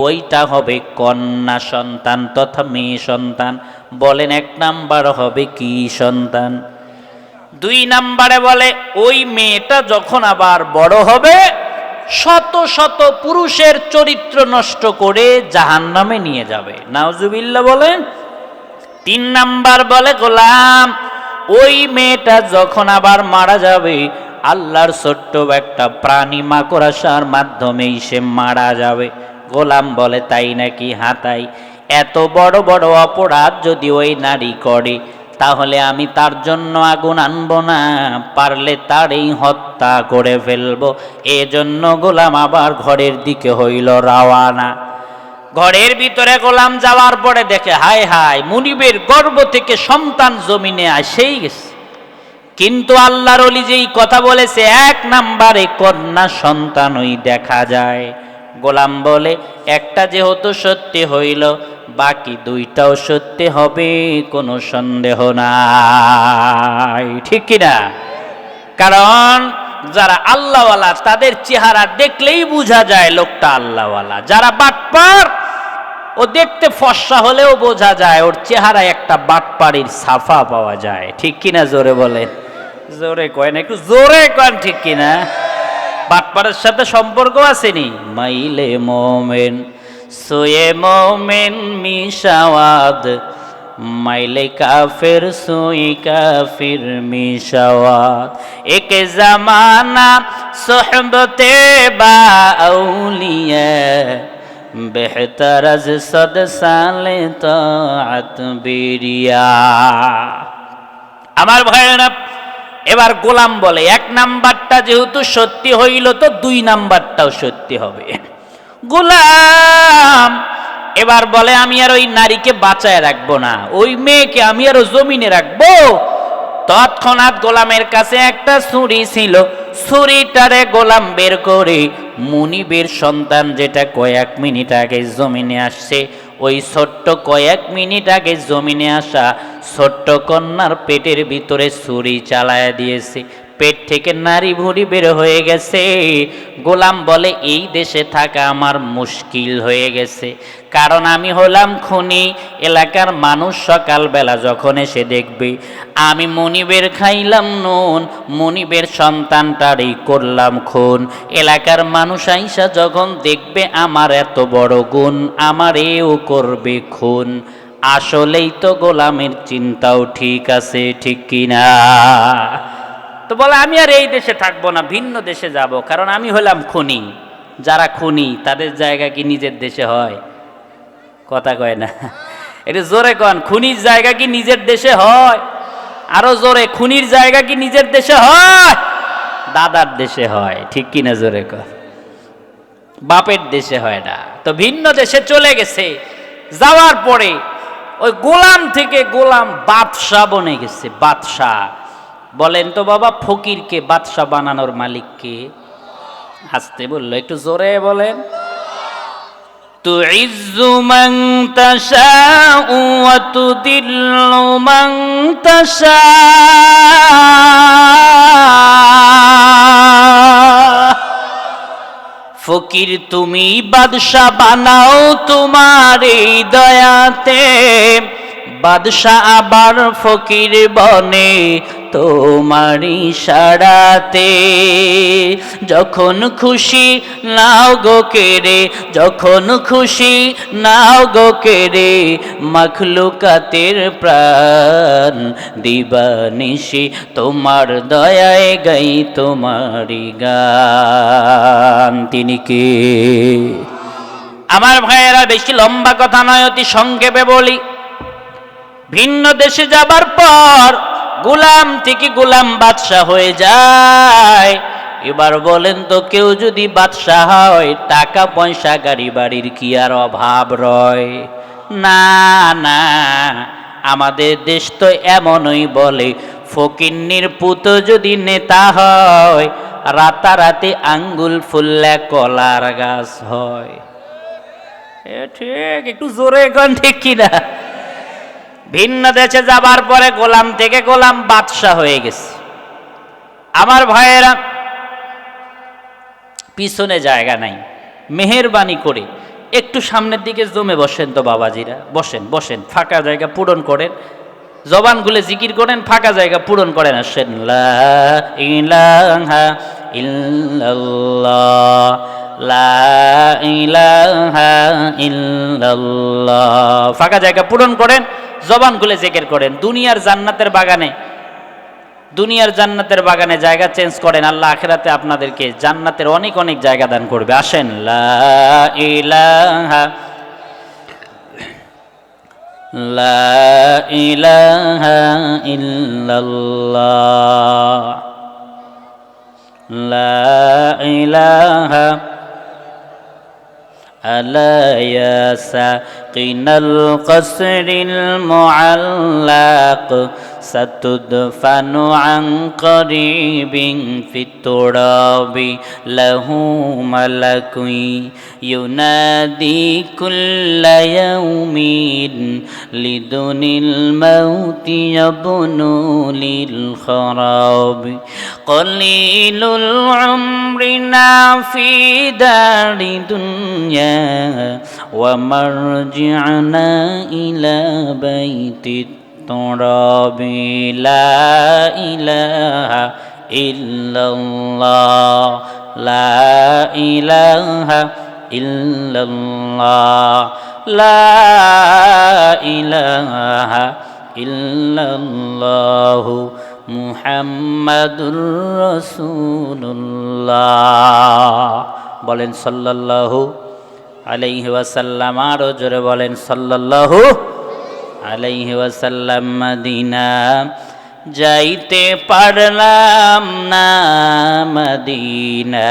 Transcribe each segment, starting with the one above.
ওইটা হবে কন্যা সন্তান তথা মেয়ে সন্তান। বলেন এক নাম্বার হবে কি সন্তান? দুই নাম্বারে বলে, ওই মেয়েটা যখন আবার বড় হবে, শত শত পুরুষের চরিত্র নষ্ট করে জাহান নামে নিয়ে যাবে। নাওজুবিল্লা বলেন। তিন নাম্বার বলে, গোলাম, ওই মেয়েটা যখন আবার মারা যাবে, আল্লাহর ছোট্ট একটা প্রাণী মাকড়াসার মাধ্যমেই সে মারা যাবে। গোলাম বলে, তাই নাকি হাতাই এত বড় বড় অপরাধ যদি ওই নারী করে, তাহলে আমি তার জন্য আগুন আনব না? পারলে তারই হত্যা করে ফেলব। এজন্য গোলাম আবার ঘরের দিকে হইল রাওয়ানা। ঘরের ভিতরে গোলাম যাওয়ার পরে দেখে, হায় হায়, মুনিবের গর্ভ থেকে সন্তান জমিনে আসেই গেছে। কিন্তু আল্লাহর অলি যেই কথা বলেছে, এক নাম্বারে কন্যা সন্তানই দেখা যায়। গোলাম বলে, একটা যেহেতু সত্যি হইল, বাকি দুইটাও সত্যি হবে, কোনো সন্দেহ নাই। ঠিক কিনা কারণ যারা আল্লাহওয়ালা, তাদের চেহারা দেখলেই বোঝা যায় লোকটা আল্লাহওয়ালা। যারা বাটপার, ও দেখতে ফর্সা হলেও বোঝা যায়, ওর চেহারায় একটা বাটপাড়ির সাফা পাওয়া যায়। ঠিক কিনা জোরে বলে জোরে কয় না একটু জোরে কন ঠিক কিনা বাটপাড়ের সাথে সম্পর্ক আসেনি। মাইলে মোমেন, সোয়ে মোমেন মিশাওয়াদ মাইলে কাফির সুই কাফির মিশাওয়াত। এক জামানা সোহবতে বা আউলিয়া বেহতর সদ সালে তাআত বিরিয়া। আমার ভাইয়েরা এবার গোলাম বলে, এক নাম্বারটা যেহেতু সত্যি হইল তো দুই নাম্বারটাও সত্যি হবে। গোলাম এবার বলে, আমি আর ওই নারীকে বাঁচায় রাখব না, ওই মেয়েকে আমি আরও জমিনে রাখব। তৎক্ষণাৎ গোলামের কাছে একটা ছুরি ছিল, ছুরিটারে গোলাম বের করে, মুনিবের সন্তান যেটা কয়েক মিনিট আগে জমিনে আসছে ওই ছোট্ট কয়েক মিনিট আগে জমিনে আসা ছোট্ট কন্যার পেটের ভিতরে ছুরি চালায়া দিয়েছে। পেট থেকে নারী ভুড়ি বের হয়ে গেছে। গোলাম বলে, এই দেশে থাকা আমার মুশকিল হয়ে গেছে। কারণ আমি হলাম খুনি। এলাকার মানুষ সকালবেলা যখন এসে দেখবে, আমি মনিবের খাইলাম নুন। মনিবের সন্তানটারই করলাম খুন। এলাকার মানুষ আইসা যখন দেখবে, আমার এত বড় গুণ, আমার এও করবে খুন। আসলেই তো গোলামের চিন্তাও ঠিক আছে, ঠিক কিনা? তো বলে, আমি আর এই দেশে থাকব না, ভিন্ন দেশে যাব। কারণ আমি হলাম খুনি। যারা খুনি, তাদের জায়গা কি নিজের দেশে হয়? কথা কয় না। এটা জোরে কন, খুনির জায়গা কি নিজের দেশে হয়? আরও জোরে, খুনির জায়গা কি নিজের দেশে হয়? দাদার দেশে হয়। ঠিক কিনা জোরে কন? বাপের দেশে হয় না। তো ভিন্ন দেশে চলে গেছে। যাওয়ার পরে ওই গোলাম থেকে গোলাম বাদশাহ বনে গেছে, বাদশাহ। বলেন তো বাবা ফকিরকে বাদশাহ বানানোর মালিককে আসতে বললো একটু জোরে বলেন تعز من تشاء وتذل من تشاء ফকির তুমি বাদশাহ বানাও তোমার এই দয়াতে বাদশাহ আবার ফকির বনে তোমারি সারাতে। যখন খুশি নাও গো কেড়ে যখন খুশি নাও গো কেড়ে মখলুকাতের প্রাণ দিবানিশি, তোমার দয়ায় গাই তোমারি গান। তিনি কে? আমার ভাইয়েরা, বেশি লম্বা কথা নয়, অতি সংক্ষেপে বলি। ভিন্ন দেশে যাবার পর গুলাম থেকে গুলাম বাদশাহ হয়ে যায়। এবার বলেন তো কেউ যদি বাদশাহ হয়, টাকা পয়সা গাড়ি বাড়ির কি আর অভাব রয়? না না, আমাদের দেশ তো এমনই বলে, ফকিন্নির পুত যদি নেতা হয়, রাতারাতি আঙ্গুল ফুললে কলার গাছ হয়। ঠিক, একটু জোরে গান ঠিক কিনা? ভিন্ন দেশে যাবার পরে গোলাম থেকে গোলাম বাদশাহ হয়ে গেছে। আমার ভাইয়েরা, পিছনে জায়গা নাই। মেহেরবানি করে একটু সামনের দিকে জমে বসেন তো বাবাজিরা। বসেন বসেন, ফাঁকা জায়গা পূরণ করেন। জবানগুলো জিকির করেন, ফাঁকা জায়গা পূরণ করেন। আসেন, লা ফাঁকা জায়গা পূরণ করেন জবানগুলো জিকির করেন। দুনিয়ার জান্নাতের বাগানে, দুনিয়ার জান্নাতের বাগানে জায়গা চেঞ্জ করেন, আল্লাহ আখেরাতে আপনাদেরকে জান্নাতের অনেক অনেক জায়গা দান করবে। আসেন, লা ইলাহা লা ইলাহা লা ইলাহা ألا يا ساقين القصر المعلق ستدفن عن قريب في التراب له ملك ينادي كل يوم لدن الموت يبنو للخراب. قليل العمر في دار دنيا ومرجعنا إلى بيت রবি লা ইলাহা ইল্লাল্লাহ লা লা বলেন সাল্লাল্লাহু আলাইহি ওয়াসাল্লাম আরও জোরে বলেন সাল্লাল্লাহু আলাইহি ওয়াসাল্লাম মদিনা যাইতে পারলাম না মদিনা।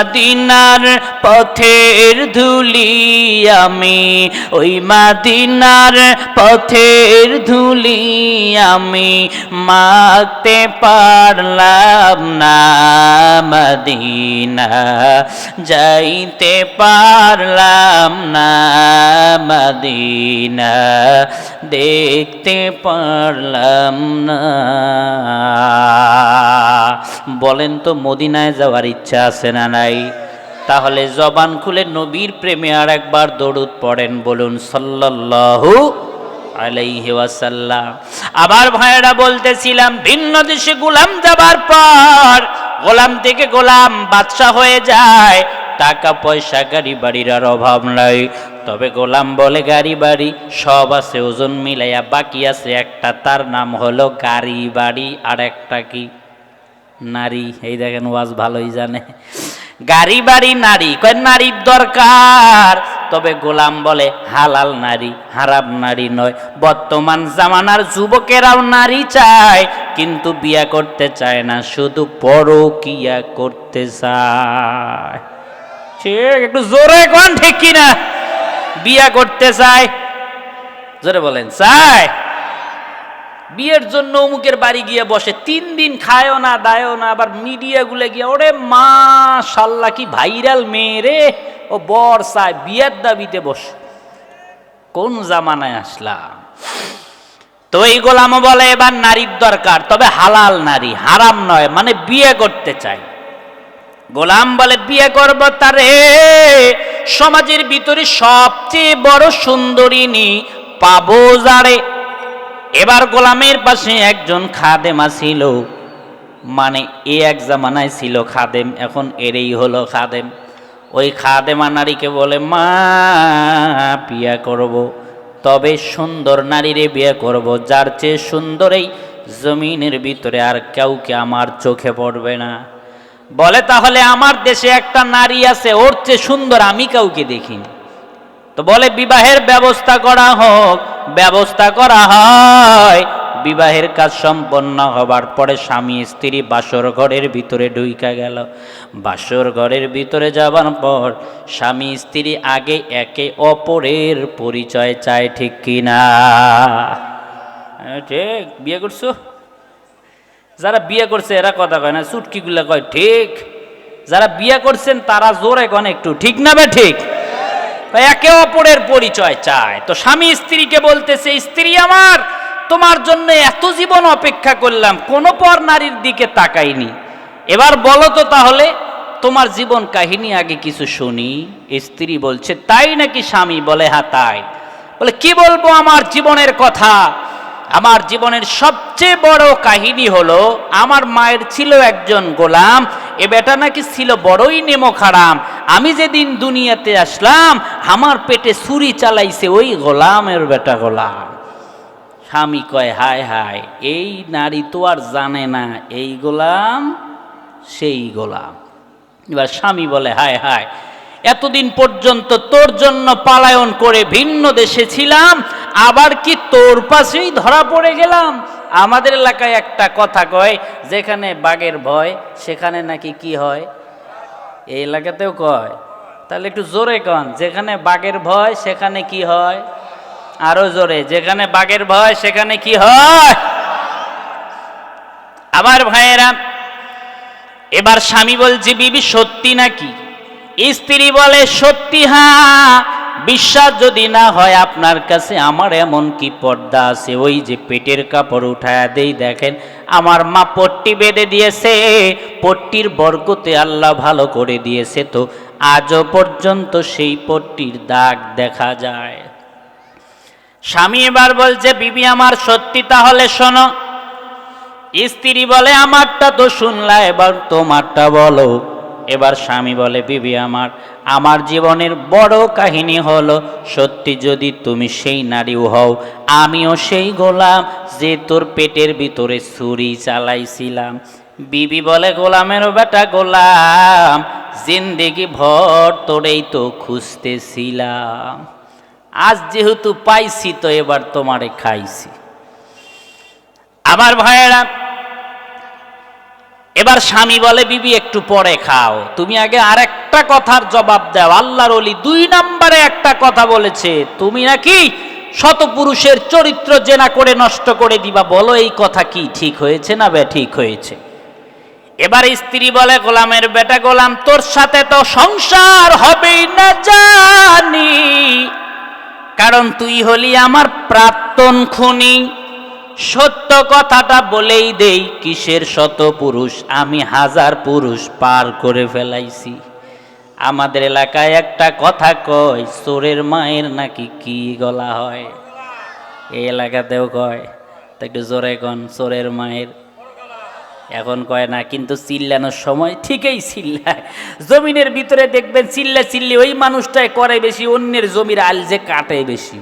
মাদিনার পথের ধুলি আমি, ওই মাদিনার পথের ধুলি আমি মাখতে পারলাম না মদিনা, যাইতে পারলাম না মদিনা, দেখতে পারলাম না। বলেন তো মদিনায় যাওয়ার ইচ্ছা আছে না নাই? তাহলে জবান খুলে নবীর প্রেমে আর একবার দৌড়ুদ পড়েন বলুন সাল্লাল্লাহু আলাইহি আবার ভাইয়েরা বলতেছিলাম, ভিন্ন দেশে গোলাম যাবার পর গোলাম থেকে গোলাম বাদশাহ হয়ে যায়, টাকা পয়সা গাড়ি বাড়ির আর অভাব নাই। তবে গোলাম বলে, গাড়ি বাড়ি সব আছে, ওজন মিলাইয়া বাকি আছে একটা, তার নাম হলো গাড়ি বাড়ি, আর একটা কি নারী? এই দেখেন ওয়াজ ভালোই জানে। গাড়ি, বাড়ি, নারী, কয় নারীর দরকার? তবে গোলাম বলে, হালাল নারী, হারাম নারী নয়। বর্তমান জামানার যুবকেরাও নারী চায়, কিন্তু বিয়া করতে চায় না, শুধু পরকিয়া করতে চায়। ঠিক, একটু জোরে কোন ঠিক কিনা? বিয়া করতে চায়। জোরে বলেন, চায়। বিয়ের জন্য অমুকের বাড়ি গিয়ে বসে। তিন দিন খায়ও না, দায়ও না, আবার মিডিয়াগুলো গিয়ে, ওরে মা সাল্লা কি ভাইরাল মেয়ে রে। ও বর চায়, বিয়ের দাবিতে বসে। কোন জামানায় আসলাম? তো এই গোলামও বলে, এবার নারীর দরকার। তবে হালাল নারী, হারাম নয় মানে বিয়ে করতে চাই। গোলাম বলে, বিয়ে করব তারে সমাজের ভিতরে সবচেয়ে বড় সুন্দরিনী পাবো যারে। এবার গোলামের পাশে একজন খাদেমা ছিল। মানে এ এক জামানায় ছিল খাদেম, এখন এরই হলো খাদেম। ওই খাদেমা নারীকে বলে, মা, বিয়ে করব। তবে সুন্দর নারীরে বিয়ে করব। যার চেয়ে সুন্দর এই জমিনের ভিতরে আর কাউকে আমার চোখে পড়বে না। বলে, তাহলে আমার দেশে একটা নারী আছে, ওর চেয়ে সুন্দর আমি কাউকে দেখিনি। তো বলে, বিবাহের ব্যবস্থা করা হোক ব্যবস্থা করা হয়। বিবাহের কাজ সম্পন্ন হবার পরে স্বামী, স্ত্রী বাসর ঘরের ভিতরে ঢুইকা গেল। বাসর ঘরের ভিতরে যাবার পর স্বামী, স্ত্রী আগে একে অপরের পরিচয় চায়, ঠিক কিনা ঠিক, বিয়ে করছ? যারা বিয়ে করছে এরা কথা কয় না, চুটকিগুলা কয়, ঠিক। যারা বিয়ে করছেন তারা জোরে কন একটু, ঠিক না বে, ঠিক? একে অপরের পরিচয় চায়। তো স্বামী স্ত্রীকে বলতেছে স্ত্রী আমার, তোমার জন্য এত জীবন অপেক্ষা করলাম, কোনো পর নারীর দিকে তাকাইনি। এবার বলো তো তাহলে, তোমার জীবন কাহিনী আগে কিছু শুনি। স্ত্রী বলছে, তাই নাকি স্বামী? বলে হ্যাঁ তাই। বলে, কি বলব আমার জীবনের কথা? আমার জীবনের সবচেয়ে বড় কাহিনী হলো, আমার মায়ের ছিল একজন গোলাম, এ বেটা নাকি ছিল বড়ই নেমো খারাম আমি যেদিন দুনিয়াতে আসলাম, আমার পেটে ছুরি চালাইছে ওই গোলামের বেটা গোলাম। স্বামী কয়, হায় হায়, এই নারী তো আর জানে না, এই গোলাম সেই গোলাম। এবার স্বামী বলে, হায় হায়, এতদিন পর্যন্ত তোর জন্য পালায়ন করে ভিন্ন দেশে ছিলাম, আবার কি তোর পাশেই ধরা পড়ে গেলাম? আমাদের এলাকায় একটা কথা কয়, যেখানে বাঘের ভয়, সেখানে নাকি কি হয়? এই এলাকাতেও কয়। তাহলে একটু জোরে কন, যেখানে বাঘের ভয়, সেখানে কি হয়? আরও জোরে, যেখানে বাঘের ভয়, সেখানে কি হয়? আবার ভাইয়েরা, এবার স্বামী বলছে, বিবি, সত্যি নাকি? স্ত্রী বলে, সত্যি হ্যাঁ। বিশ্বাস যদি না হয় আপনার কাছে, আমার এমন কি পর্দা আছে? ওই যে পেটের কাপড় উঠায়া দেই দেখেন, আমার মা পট্টি বেঁধে দিয়েছে। পট্টির বরকতে আল্লাহ ভালো করে দিয়েছে তো। আজও পর্যন্ত সেই পট্টির দাগ দেখা যায়। স্বামী এবার বলছে, বিবি আমার সত্যি তাহলে শোনো। স্ত্রী বলে, আমারটা তো শুনলা, এবার তোমারটা বলো। এবার স্বামী বলে, বিবি আমার আমার জীবনের বড় কাহিনী হলো, সত্যি যদি তুমি সেই নারীও হও, আমিও সেই গোলাম যে তোর পেটের ভিতরে ছুরি চালাইছিলাম। বিবি বলে গোলামেরও বেটা গোলাম, জিন্দেগি ভর তোরেই তো খুঁজতেছিলাম। আজ যেহেতু পাইছি তো এবার তোমারে খাইছি। আমার ভাইয়েরা এবার স্বামী বলে, বিবি, একটু পরে খাও। তুমি আগে আরেকটা কথার জবাব দাও। আল্লাহর অলি দুই নম্বরে একটা কথা বলেছে, তুমি নাকি শত পুরুষের চরিত্র জেনা করে নষ্ট করে দিবা? বলো, এই কথা কি, ঠিক হয়েছে না বে, ঠিক হয়েছে? এবার স্ত্রী বলে, গোলামের বেটা গোলাম, তোর সাথে তো সংসার হবেই না জানি, কারণ তুই হলি আমার প্রাক্তন খুনি। সত্য কথাটা বলেই দেই, কিসের শত পুরুষ আমি হাজার পুরুষ পার করে ফেলাইছি। আমাদের এলাকায় একটা কথা কয়, চোরের মায়ের নাকি কি গলা হয়? এই এলাকাতেও কয়, তো একটু জোরে কন, চোরের মায়ের। এখন কয় না, কিন্তু চিল্লানোর সময় ঠিকই চিল্লায়। জমিনের ভিতরে দেখবেন চিল্লা চিল্লি ওই মানুষটাই করে বেশি, অন্যের জমির আল যে কাটে বেশি।